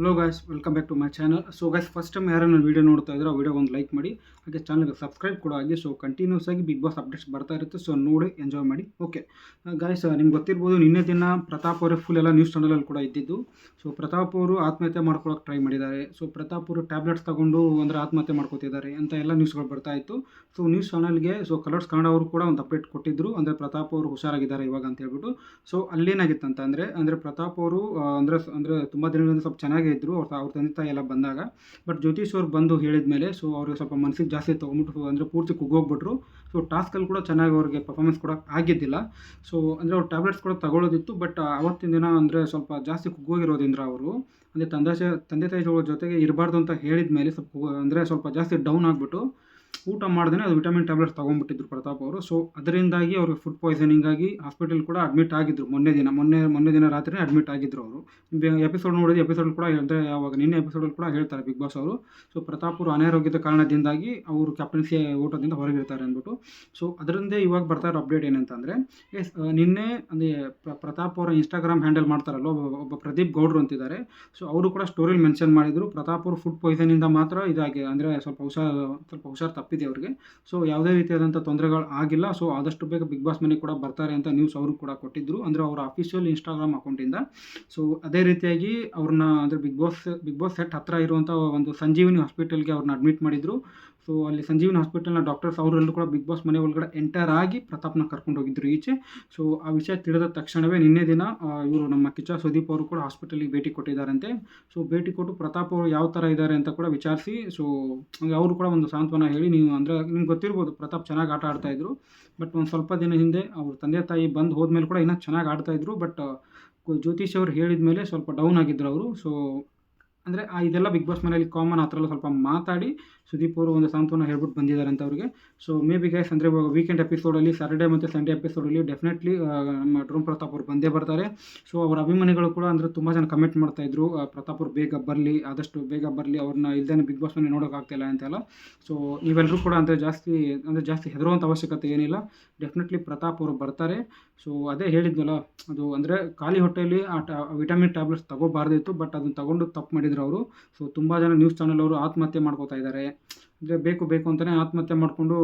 Hello guys welcome back to my channel so guys first time ಯಾರು ನನ್ನ video ನೋಡ್ತಾ ಇದ್ರೆ ಆ ವೀಡಿಯೋ ಒಂದು ಲೈಕ್ ಮಾಡಿ, ಹಾಗೆ ಚಾನಲ್ಗೆ ಸಬ್ಸ್ಕ್ರೈಬ್ ಕೂಡ ಆಗಿ ಸೊ ಕಂಟಿನ್ಯೂಸ್ ಆಗಿ ಬಿಗ್ ಬಾಸ್ ಅಪ್ಡೇಟ್ಸ್ ಬರ್ತಾ ಇರುತ್ತೆ ಸೊ ನೋಡಿ ಎಂಜಾಯ್ ಮಾಡಿ. ಓಕೆ ಗಾಯ್ಸ್ ನಿಮ್ಗೆ ಗೊತ್ತಿರ್ಬೋದು, ನಿನ್ನೆ ದಿನ ಪ್ರತಾಪ್ ಅವರೇ ಫುಲ್ ಎಲ್ಲ ನ್ಯೂಸ್ ಚಾನಲಲ್ಲಿ ಕೂಡ ಇದ್ದಿದ್ದು. ಸೊ ಪ್ರತಾಪ್ ಅವರು ಆತ್ಮಹತ್ಯೆ ಮಾಡ್ಕೊಳ್ಳೋಕೆ ಟ್ರೈ ಮಾಡಿದ್ದಾರೆ. ಸೊ ಪ್ರತಾಪ್ ಅವರು ಟ್ಯಾಬ್ಲೆಟ್ಸ್ ತಗೊಂಡು ಅಂದರೆ ಆತ್ಮಹತ್ಯೆ ಮಾಡ್ಕೋತಿದ್ದಾರೆ ಅಂತ ಎಲ್ಲ ನ್ಯೂಸ್ಗಳು ಬರ್ತಾ ಇತ್ತು. ಸೊ ನ್ಯೂಸ್ ಚಾನಲ್ಗೆ ಸೊ ಕಲರ್ಸ್ ಕನ್ನಡ ಅವರು ಕೂಡ ಒಂದು ಅಪ್ಡೇಟ್ ಕೊಟ್ಟಿದ್ದರು ಅಂದರೆ ಪ್ರತಾಪ್ ಅವರು ಹುಷಾರಾಗಿದ್ದಾರೆ ಇವಾಗ ಅಂತ ಹೇಳ್ಬಿಟ್ಟು. ಸೊ ಅಲ್ಲೇನಾಗಿತ್ತು ಅಂತ ಅಂದರೆ ಅಂದರೆ ಪ್ರತಾಪ್ ಅವರು ಅಂದರೆ ಅಂದರೆ ತುಂಬ ದಿನಗಳಿಂದ ಸ್ವಲ್ಪ ಚೆನ್ನಾಗೇ ಇದ್ದರು ಅವ್ರ ಅವ್ರ ತಂದೆ ತಾಯಿ ಎಲ್ಲ ಬಂದಾಗ. ಬಟ್ ಜ್ಯೋತಿಷ್ ಅವ್ರು ಬಂದು ಹೇಳಿದ ಮೇಲೆ ಸೊ ಅವ್ರಿಗೆ ಸ್ವಲ್ಪ ಮನಸ್ಸಿಗೆ ಜಾಸ್ತಿ ತೊಗೊಂಬಿಟ್ಟು ಅಂದರೆ ಪೂರ್ತಿ ಕುಗ್ಗೋಗ್ಬಿಟ್ರು. ಸೊ ಟಾಸ್ಕಲ್ಲಿ ಕೂಡ ಚೆನ್ನಾಗಿ ಅವ್ರಿಗೆ ಪರ್ಫಾಮೆನ್ಸ್ ಕೊಡೋಕೆ ಆಗಿದ್ದಿಲ್ಲ. ಸೊ ಅಂದರೆ ಅವ್ರು ಟ್ಯಾಬ್ಲೆಟ್ಸ್ ಕೂಡ ತಗೊಳ್ಳೋದಿತ್ತು ಬಟ್ ಅವತ್ತಿನ ದಿನ ಅಂದರೆ ಸ್ವಲ್ಪ ಜಾಸ್ತಿ ಕುಗ್ಗೋಗಿರೋದ್ರಿಂದ ಅವರು. ಅಂದರೆ ತಂದೆ ತಂದೆ ತಾಯಿಗಳ ಜೊತೆಗೆ ಇರಬಾರ್ದು ಅಂತ ಹೇಳಿದ ಮೇಲೆ ಸ್ವಲ್ಪ ಅಂದರೆ ಸ್ವಲ್ಪ ಜಾಸ್ತಿ ಡೌನ್ ಆಗಿಬಿಟ್ಟು ಊಟ ಮಾಡ್ದೇ ಅದು ವಿಟಮಿನ್ ಟ್ಯಾಬ್ಲೆಟ್ಸ್ ತೊಗೊಂಡ್ಬಿಟ್ಟಿದ್ರು ಪ್ರತಾಪ್ ಅವರು. ಸೊ ಅದರಿಂದಾಗಿ ಅವ್ರಿಗೆ ಫುಡ್ ಪಾಯ್ಸನಿಂಗ್ ಆಗಿ ಹಾಸ್ಪಿಟಲ್ ಕೂಡ ಅಡ್ಮಿಟ್ ಆಗಿದ್ರು. ಮೊನ್ನೆ ದಿನ, ಮೊನ್ನೆ ಮೊನ್ನೆ ದಿನ ರಾತ್ರಿ ಅಡ್ಮಿಟ್ ಆಗಿದ್ರು ಅವರು. ಎಪಿಸೋಡ್ ನೋಡಿದ ಎಪಿಸೋಡ್ ಕೂಡ ಅಂದರೆ ಯಾವಾಗ ನಿನ್ನೆ ಎಪಿಸೋಡ್ ಕೂಡ ಹೇಳ್ತಾರೆ ಬಿಗ್ ಬಾಸ್ ಅವರು. ಸೊ ಪ್ರತಾಪ್ ಅವರು ಅನಾರೋಗ್ಯದ ಕಾರಣದಿಂದಾಗಿ ಅವರು ಕ್ಯಾಪ್ಟನ್ಸಿ ಊಟದಿಂದ ಹೊರಗಿರ್ತಾರೆ ಅಂದ್ಬಿಟ್ಟು. ಸೊ ಅದರಿಂದ ಇವಾಗ ಬರ್ತಾ ಇರೋ ಅಪ್ಡೇಟ್ ಏನಂತಂದರೆ, ಎಸ್ ನಿನ್ನೆ ಅಂದರೆ ಪ್ರತಾಪ್ ಅವರ ಇನ್ಸ್ಟಾಗ್ರಾಮ್ ಹ್ಯಾಂಡಲ್ ಮಾಡ್ತಾರಲ್ಲ, ಒಬ್ಬ ಒಬ್ಬ ಪ್ರದೀಪ್ ಗೌಡ್ರು ಅಂತಿದ್ದಾರೆ. ಸೊ ಅವರು ಕೂಡ ಸ್ಟೋರಿಲಿ ಮೆನ್ಷನ್ ಮಾಡಿದರು. ಪ್ರತಾಪ್ ಅವರು ಫುಡ್ ಪಾಯ್ಸನಿಂದ ಮಾತ್ರ ಇದಾಗಿದೆ ಅಂದರೆ ಸ್ವಲ್ಪ ಹುಷಾರ್ ಸ್ವಲ್ಪ ಹುಷಾರ್ ತಪ್ಪಿದೆ ಅವ್ರಿಗೆ. ಸೊ ಯಾವುದೇ ರೀತಿಯಾದಂಥ ತೊಂದರೆಗಳು ಆಗಿಲ್ಲ. ಸೊ ಆದಷ್ಟು ಬೇಗ ಬಿಗ್ ಬಾಸ್ ಮನೆಗೆ ಕೂಡ ಬರ್ತಾರೆ ಅಂತ ನ್ಯೂಸ್ ಅವರು ಕೂಡ ಕೊಟ್ಟಿದ್ದರು ಅಂದರೆ ಅವರ ಅಫಿಷಿಯಲ್ ಇನ್ಸ್ಟಾಗ್ರಾಮ್ ಅಕೌಂಟಿಂದ ಸೊ ಅದೇ ರೀತಿಯಾಗಿ ಅವ್ರನ್ನ ಅಂದರೆ Bigg Boss Bigg Boss set ಹತ್ತಿರ ಇರುವಂಥ ಒಂದು ಸಂಜೀವಿನಿ ಹಾಸ್ಪಿಟಲ್ಗೆ ಅವ್ರನ್ನ ಅಡ್ಮಿಟ್ ಮಾಡಿದರು. ಸೊ ಅಲ್ಲಿ ಸಂಜೀವಿನ ಹಾಸ್ಪಿಟಲ್ನ ಡಾಕ್ಟರ್ಸ್ ಅವರೆಲ್ಲರೂ ಕೂಡ ಬಿಗ್ ಬಾಸ್ ಮನೆ ಒಳಗಡೆ ಎಂಟರ್ ಆಗಿ ಪ್ರತಾಪ್ನ ಕರ್ಕೊಂಡು ಹೋಗಿದ್ರು ಈಚೆ. ಸೊ ಆ ವಿಷಯ ತಿಳಿದ ತಕ್ಷಣವೇ ನಿನ್ನೆ ದಿನ ಇವರು ನಮ್ಮ ಕಿಚ್ಚ ಸುದೀಪ್ ಅವರು ಕೂಡ ಹಾಸ್ಪಿಟಲಿಗೆ ಭೇಟಿ ಕೊಟ್ಟಿದ್ದಾರಂತೆ. ಸೊ ಭೇಟಿ ಕೊಟ್ಟು ಪ್ರತಾಪ್ ಅವರು ಯಾವ ಥರ ಇದ್ದಾರೆ ಅಂತ ಕೂಡ ವಿಚಾರಿಸಿ ಸೊ ಅವರು ಕೂಡ ಒಂದು ಸಾಂತ್ವನ ಹೇಳಿ ನೀವು ಅಂದರೆ ನಿಮ್ಗೆ ಗೊತ್ತಿರ್ಬೋದು ಪ್ರತಾಪ್ ಚೆನ್ನಾಗಿ ಆಟ ಆಡ್ತಾಯಿದ್ರು ಬಟ್ ಒಂದು ಸ್ವಲ್ಪ ದಿನ ಹಿಂದೆ ಅವ್ರ ತಂದೆ ತಾಯಿ ಬಂದು ಹೋದ್ಮೇಲೆ ಕೂಡ ಇನ್ನೂ ಚೆನ್ನಾಗಿ ಆಡ್ತಾ ಆಡ್ತಾಯಿದ್ರು ಬಟ್ ಜ್ಯೋತಿಷ್ ಅವರು ಹೇಳಿದ ಮೇಲೆ ಸ್ವಲ್ಪ ಡೌನ್ ಆಗಿದ್ರು ಅವರು. ಸೊ ಅಂದರೆ ಇದೆಲ್ಲ ಬಿಗ್ ಬಾಸ್ ಮನೇಲಿ ಕಾಮನ್ ಆ ಸ್ವಲ್ಪ ಮಾತಾಡಿ ಸುದೀಪ್ ಅವರು ಒಂದು ಸಾಂತ್ವನ ಹೇಳ್ಬಿಟ್ಟು ಬಂದಿದ್ದಾರೆ ಅಂತ ಅವ್ರಿಗೆ. ಸೊ ಮೇ ಬಿ ಗೈಸ್ ಅಂದರೆ ಇವಾಗ ವೀಕೆಂಡ್ ಎಪಿಸೋಡಲ್ಲಿ ಸ್ಯಾಟರ್ಡೇ ಮತ್ತು ಸಂಡೇ ಎಪಿಸೋಡಲ್ಲಿ ಡೆಫಿನೆಟ್ಲಿ ನಮ್ಮ ಡ್ರೋನ್ ಪ್ರತಾಪ್ ಅವರು ಬಂದೇ ಬರ್ತಾರೆ. ಸೊ ಅವರ ಅಭಿಮಾನಿಗಳು ಕೂಡ ಅಂದರೆ ತುಂಬ ಜನ ಕಮೆಂಟ್ ಮಾಡ್ತಾಯಿದ್ರು ಪ್ರತಾಪ್ ಅವರು ಬೇಗ ಬರಲಿ, ಆದಷ್ಟು ಬೇಗ ಬರಲಿ, ಅವ್ರನ್ನ ಇಲ್ದೇ ಬಿಗ್ ಬಾಸ್ ಮನೆ ನೋಡೋಕ್ಕಾಗ್ತಿಲ್ಲ ಅಂತೆಲ್ಲ ಸೊ ನೀವೆಲ್ಲರೂ ಕೂಡ ಅಂದರೆ ಜಾಸ್ತಿ ಅಂದರೆ ಜಾಸ್ತಿ ಹೆದರುವಂಥ ಅವಶ್ಯಕತೆ ಏನಿಲ್ಲ. ಡೆಫಿನೆಟ್ಲಿ ಪ್ರತಾಪ್ ಅವರು ಬರ್ತಾರೆ. ಸೊ ಅದೇ ಹೇಳಿದ್ನಲ್ಲ, ಅದು ಅಂದರೆ ಖಾಲಿ ಹೊಟ್ಟೆಯಲ್ಲಿ ಆ ವಿಟಮಿನ್ ಟ್ಯಾಬ್ಲೆಟ್ಸ್ ತಗೋಬಾರ್ದಿತ್ತು ಬಟ್ ಅದನ್ನು ತಗೊಂಡು ತಪ್ಪು ಮಾಡಿದ್ರು. ಅವರು ಸೊ ತುಂಬ ಜನ ನ್ಯೂಸ್ ಚಾನಲ್ ಅವರು ಆತ್ಮಹತ್ಯೆ ಮಾಡ್ಕೋತಾ ಇದ್ದಾರೆ ಅಂದರೆ ಬೇಕು ಬೇಕು ಅಂತಲೇ ಆತ್ಮಹತ್ಯೆ ಮಾಡಿಕೊಂಡು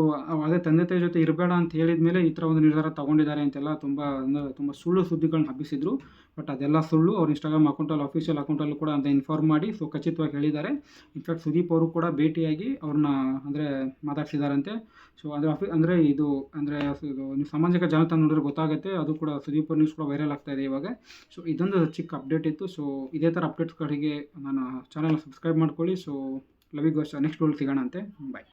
ಅದೇ ತಂದೆ ತಾಯಿ ಜೊತೆ ಇರಬೇಡ ಅಂತ ಹೇಳಿದ ಮೇಲೆ ಈ ಥರ ಒಂದು ನಿರ್ಧಾರ ತೊಗೊಂಡಿದ್ದಾರೆ ಅಂತೆಲ್ಲ ತುಂಬ, ಅಂದರೆ ತುಂಬ ಸುಳ್ಳು ಸುದ್ದಿಗಳನ್ನ ಹಬ್ಬಿಸಿದ್ರು. ಬಟ್ ಅದೆಲ್ಲ ಸುಳ್ಳು. ಅವ್ರ ಇನ್ಸ್ಟಾಗ್ರಾಮ್ ಅಕೌಂಟಲ್ಲಿ ಅಫಿಷಿಯಲ್ ಅಕೌಂಟಲ್ಲಿ ಕೂಡ ಅಂತ ಇನ್ಫಾರ್ಮ್ ಮಾಡಿ ಸೊ ಖಚಿತವಾಗಿ ಹೇಳಿದ್ದಾರೆ. ಇನ್ಫ್ಯಾಕ್ಟ್ ಸುದೀಪ್ ಅವರು ಕೂಡ ಭೇಟಿಯಾಗಿ ಅವ್ರನ್ನ, ಅಂದರೆ ಮಾತಾಡ್ಸಿದಾರಂತೆ. ಸೊ ಅಂದರೆ ಅಫಿ ಅಂದರೆ ಇದು, ಅಂದರೆ ನೀವು ಸಾಮಾಜಿಕ ಜಾಲತಾಣ ನೋಡಿದ್ರೆ ಗೊತ್ತಾಗುತ್ತೆ. ಅದು ಕೂಡ ಸುದೀಪ್ ನ್ಯೂಸ್ ಕೂಡ ವೈರಲ್ ಆಗ್ತಾ ಇದೆ ಇವಾಗ. ಸೊ ಇದೊಂದು ಚಿಕ್ಕ ಅಪ್ಡೇಟ್ ಇತ್ತು. ಸೊ ಇದೇ ಥರ ಅಪ್ಡೇಟ್ಸ್ಗಳಿಗೆ ನಾನು ಚಾನಲ್ ಸಬ್ಸ್ಕ್ರೈಬ್ ಮಾಡ್ಕೊಳ್ಳಿ. So love you guys next ಸಿಗೋಣ ಅಂತೆ ಬಾಯ್